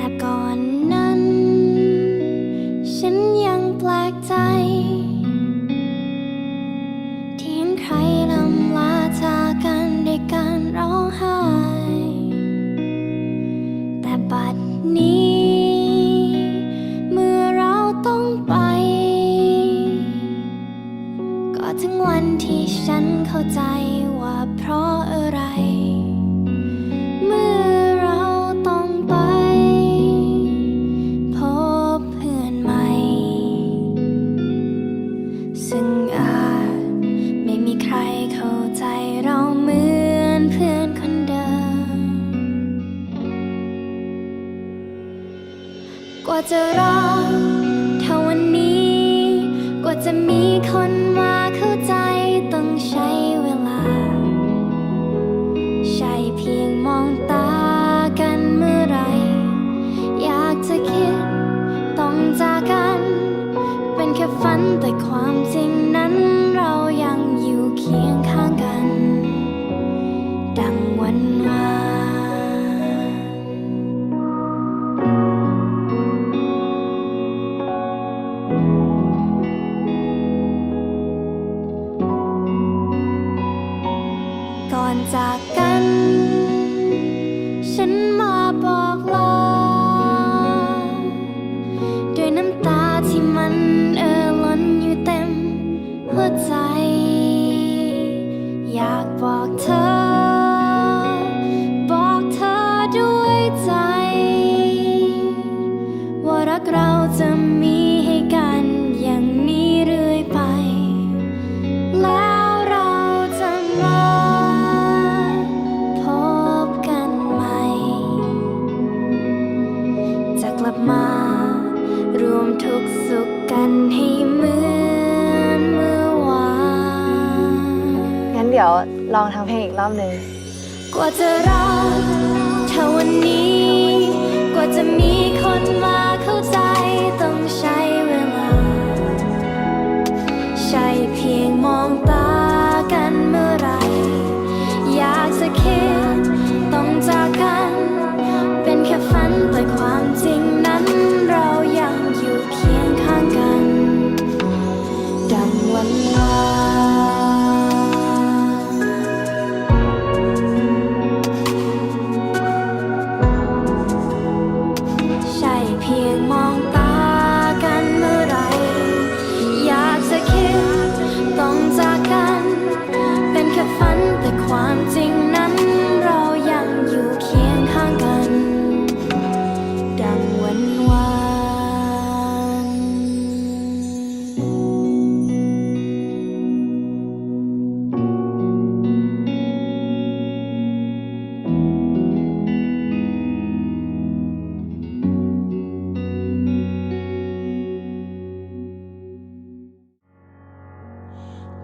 แต่ก่อนนั้น ฉันยังแปลกใจ ที่เห็นใครลำลาจากกันด้วยการร้องไห้ แต่บัดนี้ เมื่อเราต้องไป ก็ถึงวันที่ฉันเข้าใจว่าเพราะอะไร ซึ่งอาจไม่มีใครเข้าใจเราเหมือนเพื่อนคนเดิม กว่าจะรอเท่าวันนี้ กว่าจะมีคนมาเข้าใจ ฝันแต่ความจริงนั้นเรายังอยู่เคียงข้างกัน ดังวันวานก่อนจากกัน ฉันมาบอก มา รวมทุกสุขกันให้เหมือนเมื่อวานงั้นเดี๋ยวลองทำเพลงอีกรอบหนึ่งกว่าจะรอเท่าวันนี้ กว่าจะมีคนมาเข้าใจ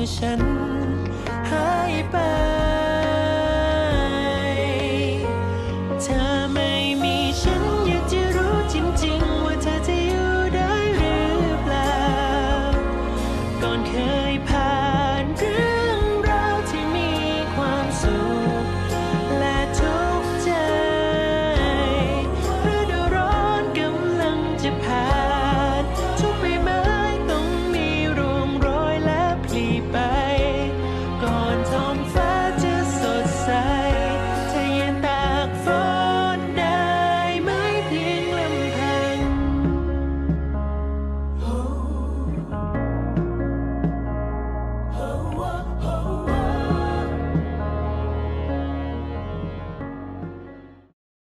ที่ฉันหายไป